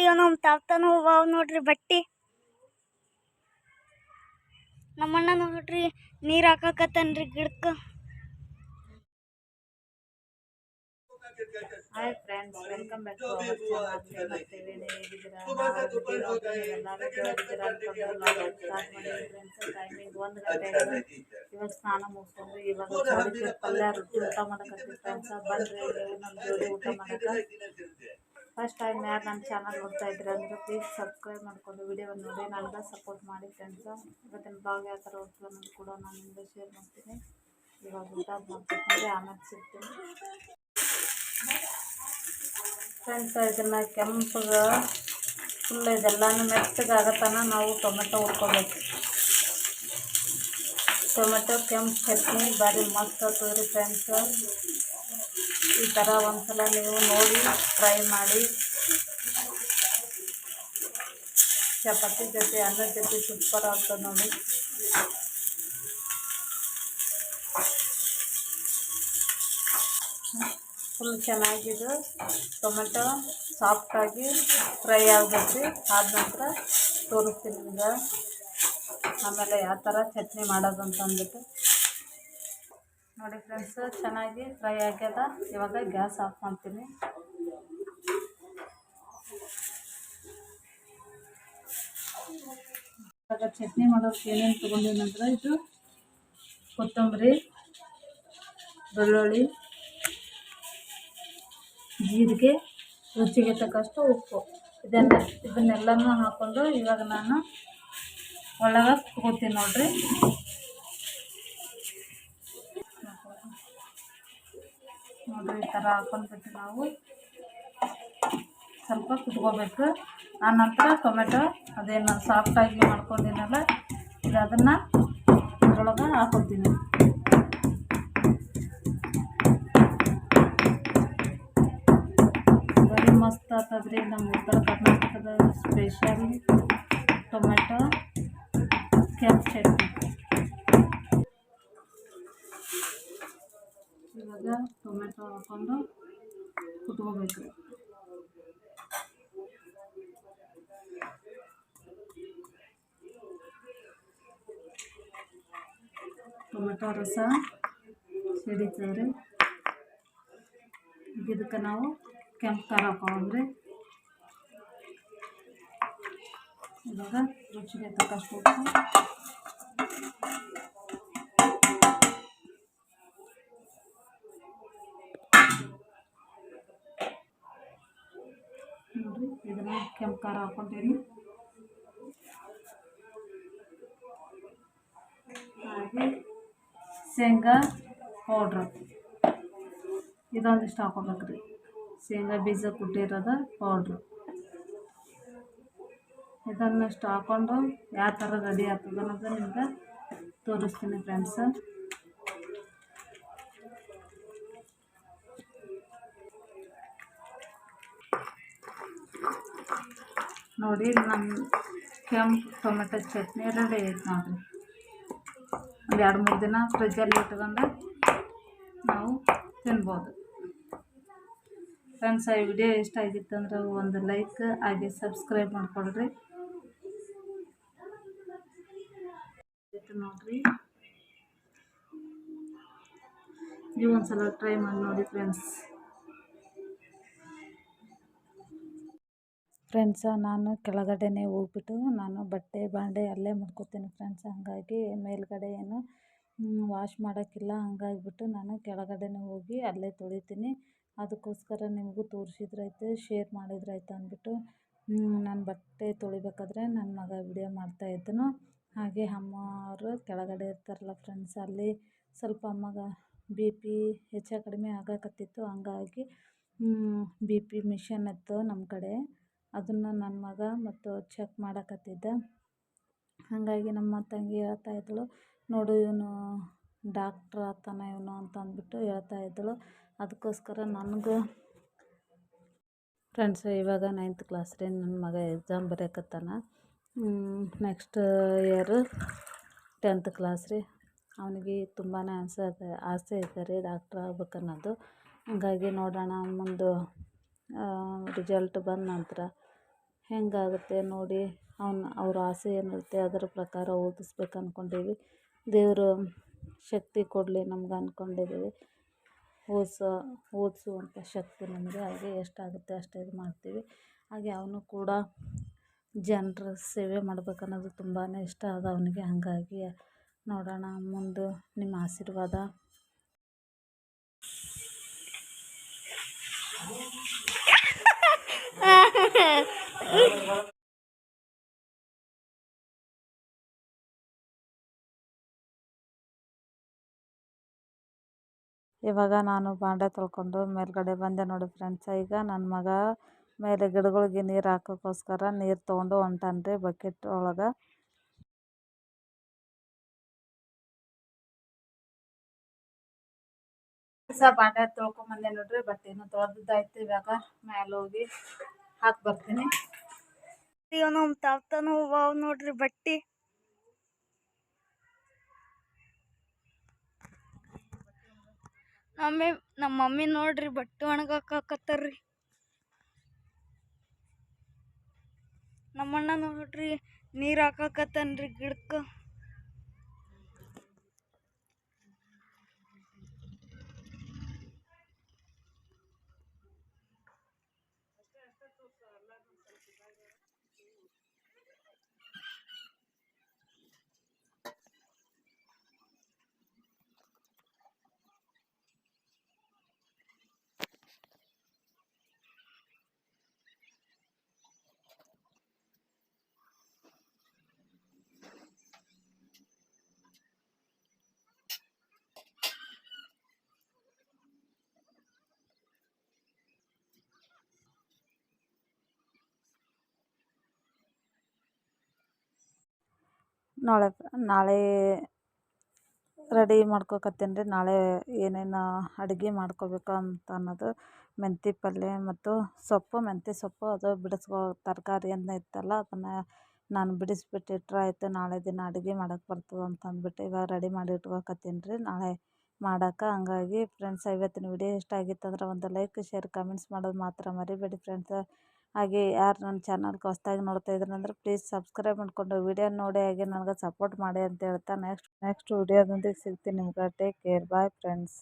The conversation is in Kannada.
ಬಟ್ಟಿ ನಮ್ಮ ತಾತನೂ ಅವ ನೋಡ್ರಿ ಬಟ್ಟಿ. ನಮ್ಮಣ್ಣ ನೋಡ್ರಿ ನೀರ್ ಹಾಕಾಕತ್ತನ್ರಿ ಗಿಡಕ್ಕ. Hi friends welcome back to our channel timing ಒಂದು ಗಂಟೆ ಇವಾಗ ಸ್ನಾನ ಮುಗಿಸ್ಕೊಂಡು ಇವಾಗ ಪಲ್ಯ ರೊಟ್ಟಿ ಊಟ ಮಾಡಕತ್ತೀವಿ ಫ್ರೆಂಡ್ಸ್ ಜೋಡಿ ಊಟ ಮಾಡಕ್ಕೆ ಫಸ್ಟ್ ಟೈಮ್ ಯಾರು ನನ್ನ ಚಾನಲ್ ನೋಡ್ತಾ ಇದ್ರೆ ಅಂದರೆ ಪ್ಲೀಸ್ ಸಬ್ಸ್ಕ್ರೈಬ್ ಮಾಡ್ಕೊಂಡು ವಿಡಿಯೋವನ್ನು ನೋಡಿ. ನನಗೆ ಸಪೋರ್ಟ್ ಮಾಡಿ ಫ್ರೆಂಡ್ಸ ಇವತ್ತಿನ ಬ್ಲಾಗ್ ಯಾವ ಥರ ಹೋಗ್ತದೆ ಅನ್ನೋದು ಕೂಡ ನಾನು ನಿಮಗೆ ಶೇರ್ ಮಾಡ್ತೀನಿ. ಇವಾಗ ಊಟ ಮಾಡ್ತೀನಿ ಆಮೇಲೆ ಸಿಗ್ತೀನಿ. ಫ್ರೆಂಡ್ಸ್ ಇದನ್ನು ಕೆಂಪಗೆ ಫುಲ್ ಇದೆಲ್ಲನೂ ಮೆತ್ತಗೆ ಆಗತ್ತನ ನಾವು ಟೊಮೆಟೊ ಹುರ್ಕೋಬೇಕು. ಟೊಮೆಟೊ, ಕೆಂಪು ಚಟ್ನಿ ಭಾರಿ ಮಸ್ತ್ ಆಗ್ತದೆ ಫ್ರೆಂಡ್ಸ್ ಈ ಥರ ಒಂದ್ಸಲ ನೀವು ನೋಡಿ ಟ್ರೈ ಮಾಡಿ. ಚಪಾತಿ ಜೊತೆ ಅನ್ನದ ಜೊತೆ ಸೂಪರ್ ಆಗ್ತದೆ ನೋಡಿ. ಫುಲ್ ಚೆನ್ನಾಗಿದು. ಟೊಮೆಟೊ ಸಾಫ್ಟಾಗಿ ಫ್ರೈ ಆಗಬೇಕು ಆದ ನಂತರ ತೋರಿಸ್ತೀನಿ ನಿಮ್ಗೆ ಆಮೇಲೆ ಯಾವ ಥರ ಚಟ್ನಿ ಮಾಡೋದು ಅಂತ ಅಂದ್ಬಿಟ್ಟು ನೋಡಿ ಫ್ರೆಂಡ್ಸ್ ಚೆನ್ನಾಗಿ ಫ್ರೈ ಆಗ್ಯದ. ಇವಾಗ ಗ್ಯಾಸ್ ಆಫ್ ಮಾಡ್ತೀನಿ. ಇವಾಗ ಚಟ್ನಿ ಮಾಡೋಕ್ಕೆ ಏನೇನು ತೊಗೊಂಡಿನಂದ್ರೆ ಇದು ಕೊತ್ತಂಬರಿ, ಬೆಳ್ಳುಳ್ಳಿ, ಜೀರಿಗೆ, ರುಚಿಗೆ ತಕ್ಕಷ್ಟು ಉಪ್ಪು. ಇದನ್ನ, ಇದನ್ನೆಲ್ಲನೂ ಹಾಕ್ಕೊಂಡು ಇವಾಗ ನಾನು ಒಳಗೆ ಕುಟ್ಕೋತೀನಿ ನೋಡ್ರಿ. ನೋಡ್ರಿ, ಈ ಥರ ಹಾಕೊಂಡ್ಬಿಟ್ಟು ನಾವು ಸ್ವಲ್ಪ ಕುಟ್ಕೋಬೇಕು ಆನಂತರ ಟೊಮೆಟೊ ಅದೇನು ಸಾಫ್ಟಾಗಿ ಮಾಡ್ಕೊಂಡಿನಲ್ಲ ಇದು ಅದನ್ನು ಅದ್ರೊಳಗೆ ಹಾಕೊತೀನಿ ಬರೀ ಮಸ್ತ್ ಆಗ್ತದ್ರಿ, ನಮ್ಮ ಉತ್ತರ ಕರ್ನಾಟಕದ ಸ್ಪೆಷಲ್ ಟೊಮೆಟೊ ಕ್ಯಾಪ್ ಚಟ್ನಿ. ಇವಾಗ ಟೊಮೆಟೊ ಹಾಕೊಂಡು ಕುಟ್ಕೋಬೇಕು. ಟೊಮೆಟೊ ರಸ ಸಿಡಿತವ್ರಿ ಇದಕ್ಕೆ ನಾವು ಕೆಂಪು ಖಾರ ಹಾಕೊಂಡ್ರಿ ಇವಾಗ ರುಚಿಗೆ ತಕ್ಕಷ್ಟು ನೋಡ್ರಿ ಇದನ್ನ ಕೆಂಪು ಖಾರ ಹಾಕ್ಕೊತೀನಿ ಹಾಗೆ ಶೇಂಗಾ ಪೌಡ್ರ್. ಇದೊಂದಿಷ್ಟು ಹಾಕೋಬೇಕ್ರಿ. ಶೇಂಗಾ ಬೀಜ ಕುಟ್ಟಿರೋದು ಪೌಡ್ರು. ಇದನ್ನಷ್ಟು ಹಾಕ್ಕೊಂಡು ಯಾವ ಥರ ರೆಡಿ ಆಗ್ತದೆ ಅನ್ನೋದು ನಿಮ್ಗೆ ತೋರಿಸ್ತೀನಿ ಫ್ರೆಂಡ್ಸ್. ನೋಡಿ ನಮ್ಮ ಕೆಂಪು ಟೊಮೆಟೊ ಚಟ್ನಿ ರೆಡಿ ಐತೆ ನೋಡಿರಿ. ಒಂದು ಎರಡು ಮೂರು ದಿನ ಫ್ರಿಜ್ಜಲ್ಲಿ ಇಟ್ಕೊಂಡು ನಾವು ತಿನ್ಬೋದು. ಫ್ರೆಂಡ್ಸ್ ಈ ವಿಡಿಯೋ ಇಷ್ಟ ಆಗಿತ್ತು ಅಂದ್ರೆ ಒಂದು ಲೈಕ್ ಹಾಗೆ ಸಬ್ಸ್ಕ್ರೈಬ್ ಮಾಡ್ಕೊಳ್ರಿ. ನೋಡಿರಿ. ನೀವು ಒಂದ್ಸಲ ಟ್ರೈ ಮಾಡಿ ನೋಡಿ ಫ್ರೆಂಡ್ಸ್ ಫ್ರೆಂಡ್ಸ ನಾನು ಕೆಳಗಡೆನೇ ಹೋಗ್ಬಿಟ್ಟು ನಾನು ಬಟ್ಟೆ, ಬಾಂಡೆ ಅಲ್ಲೇ ಮಡ್ಕೊತೀನಿ ಫ್ರೆಂಡ್ಸ್ ಹಾಗಾಗಿ ಮೇಲ್ಗಡೆ ಏನು ವಾಶ್ ಮಾಡೋಕ್ಕಿಲ್ಲ, ಹಂಗಾಗ್ಬಿಟ್ಟು ನಾನು ಕೆಳಗಡೆನೇ ಹೋಗಿ ಅಲ್ಲೇ ತೊಳಿತೀನಿ. ಅದಕ್ಕೋಸ್ಕರ ನಿಮಗೂ ತೋರಿಸಿದ್ರಾಯ್ತು ಶೇರ್ ಮಾಡಿದ್ರಾಯ್ತು ಅಂದ್ಬಿಟ್ಟು ನಾನು ಬಟ್ಟೆ ತೊಳಿಬೇಕಾದ್ರೆ ನನ್ನ ಮಗ ವಿಡಿಯೋ ಮಾಡ್ತಾಯಿದ್ದನು ಹಾಗೆ ಅಮ್ಮ ಅವರು ಕೆಳಗಡೆ ಇರ್ತಾರಲ್ಲ ಫ್ರೆಂಡ್ಸ್ ಅಲ್ಲಿ ಸ್ವಲ್ಪ ಅಮ್ಮಗ ಬಿ ಪಿ ಹೆಚ್ಚು ಕಡಿಮೆ ಆಗಕತ್ತಿತ್ತು, ಹಂಗಾಗಿ ಬಿ ಪಿ ಮಿಷನ್ ಇತ್ತು ನಮ್ಮ ಕಡೆ. ಅದನ್ನು ನನ್ನ ಮಗ ಮತ್ತು ಚೆಕ್ ಮಾಡಕತ್ತಿದ್ದ. ಹಾಗಾಗಿ ನಮ್ಮ ತಂಗಿ ಹೇಳ್ತಾ ಇದ್ದಳು, ನೋಡು ಇವನು ಡಾಕ್ಟ್ರ್ ಆಗ್ತಾನೆ ಇವನು ಅಂತ ಅಂದ್ಬಿಟ್ಟು ಹೇಳ್ತಾ ಇದ್ದಳು. ಅದಕ್ಕೋಸ್ಕರ ನನಗೂ ಫ್ರೆಂಡ್ಸ್ ಇವಾಗ ನೈನ್ತ್ ಕ್ಲಾಸ್ ರೀ ನನ್ನ ಮಗ ಎಕ್ಸಾಮ್ ಬರೆಯಕತ್ತಾನ. ನೆಕ್ಸ್ಟ್ ಇಯರ್ ಟೆಂತ್ ಕ್ಲಾಸ್ ರೀ. ಅವನಿಗೆ ತುಂಬಾ ಆಸೆ ಅದ, ಆಸೆ ಇದೆ ರೀ ಡಾಕ್ಟ್ರ್ ಆಗ್ಬೇಕನ್ನೋದು. ಹಾಗಾಗಿ ನೋಡೋಣ ಮುಂದೆ ರಿಸಲ್ಟ್ ಬಂದ ನಂತರ. ಹೆಂಗಾಗುತ್ತೆ ನೋಡಿ, ಅವನ, ಅವ್ರ ಆಸೆ ಏನಿರುತ್ತೆ ಅದರ ಪ್ರಕಾರ ಓದಿಸ್ಬೇಕು ಅಂದ್ಕೊಂಡೀವಿ ದೇವರು ಶಕ್ತಿ ಕೊಡಲಿ ನಮ್ಗೆ ಅಂದ್ಕೊಂಡಿದ್ದೀವಿ ಓದಿಸೋ, ಓದಿಸುವಂಥ ಶಕ್ತಿ ನಮಗೆ, ಹಾಗೆ ಎಷ್ಟಾಗುತ್ತೆ ಅಷ್ಟು ಇದು ಮಾಡ್ತೀವಿ. ಹಾಗೆ ಅವನು ಕೂಡ ಜನರ ಸೇವೆ ಮಾಡ್ಬೇಕು ಅನ್ನೋದು ತುಂಬಾ ಇಷ್ಟ ಅದ ಅವನಿಗೆ. ಹಾಗಾಗಿ ನೋಡೋಣ, ಮುಂದೆ ನಿಮ್ಮ ಆಶೀರ್ವಾದ. ಇವಾಗ ನಾನು ಬಾಂಡೆ ತೊಳ್ಕೊಂಡು ಮೇಲ್ಗಡೆ ಬಂದೆ ನೋಡಿ ಫ್ರೆಂಡ್ಸ್ ಈಗ ನನ್ನ ಮಗ ಮೇಲೆ ಗಿಡಗಳಿಗೆ ನೀರು ಹಾಕೋಕ್ಕೋಸ್ಕರ ನೀರು ತೊಗೊಂಡು ಹೊಂಟಾನೆ ರೀ ಬಕೆಟ್ ಒಳಗೆ. ಸಹ ಬಾಂಡೆ ತೊಳ್ಕೊಂಬಂದೆ ನೋಡ್ರಿ ಬಟ್ಟೆನೂ ತೊಳೆದಾಯ್ತು ಇವಾಗ. ಮೇಲೆ ಹೋಗಿ ಹಾಕಿ ಬರ್ತೀನಿ. ಇವನು ತಾವ್ತಾನು ವಾವ್ ನೋಡ್ರಿ ಬಟ್ಟಿ. ನಮ್ಮಿ ನಮ್ಮ ಮಮ್ಮಿ ನೋಡ್ರಿ ಬಟ್ಟೆ ಒಣಗಾಕತ್ತಾರ್ರಿ ನಮ್ಮಣ್ಣ ನೋಡ್ರಿ ನೀರು ಹಾಕಾಕತ್ತನ್ರಿ ಗಿಡಕ್ಕೆ. ನಾಳೆ ನಾಳೆ ರೆಡಿ ಮಾಡ್ಕೊಕತ್ತೀನಿ ರೀ ನಾಳೆ ಏನೇನು ಅಡುಗೆ ಮಾಡ್ಕೊಬೇಕು ಅಂತ ಅನ್ನೋದು ಮೆಂತ್ಯ ಪಲ್ಯ ಮತ್ತು ಸೊಪ್ಪು. ಮೆಂತ್ಯ ಸೊಪ್ಪು ಅದು ಬಿಡಿಸ್ಕೊ, ತರಕಾರಿ ಅಂತ ಇತ್ತಲ್ಲ, ಅದನ್ನು ನಾನು ಬಿಡಿಸ್ಬಿಟ್ಟು ಇಟ್ರೆ ಆಯಿತು, ನಾಳೆ ದಿನ ಅಡುಗೆ ಮಾಡೋಕೆ ಬರ್ತದೆ ಅಂತ ಅಂದ್ಬಿಟ್ಟು ಇವಾಗ ರೆಡಿ ಮಾಡಿ ಇಟ್ಕೊಕತ್ತೀನಿ ರೀ ನಾಳೆ ಮಾಡೋಕೆ ಹಂಗಾಗಿ ಫ್ರೆಂಡ್ಸ್ ಇವತ್ತಿನ ವಿಡಿಯೋ ಇಷ್ಟ ಆಗಿತ್ತಂದ್ರೆ ಒಂದು ಲೈಕ್ ಶೇರ್ ಕಮೆಂಟ್ಸ್ ಮಾಡೋದು ಮಾತ್ರ ಮರಿಬೇಡಿ ಫ್ರೆಂಡ್ಸ್ ಹಾಗೆ ಯಾರು ನನ್ನ ಚಾನಲ್ಗೆ ಹೊಸ್ದಾಗಿ ನೋಡ್ತಾ ಇದ್ದಾರೆ ಅಂದರೆ ಪ್ಲೀಸ್ ಸಬ್ಸ್ಕ್ರೈಬ್ ಮಾಡಿಕೊಂಡು ವಿಡಿಯೋ ನೋಡಿ ಹಾಗೆ ನನಗೆ ಸಪೋರ್ಟ್ ಮಾಡಿ ಅಂತ ಹೇಳ್ತಾ ನೆಕ್ಸ್ಟ್ ನೆಕ್ಸ್ಟ್ ವಿಡಿಯೋದೊಂದಿಗೆ ಸಿಗ್ತೀನಿ ನಿಮ್ಗೆ. Take care bye friends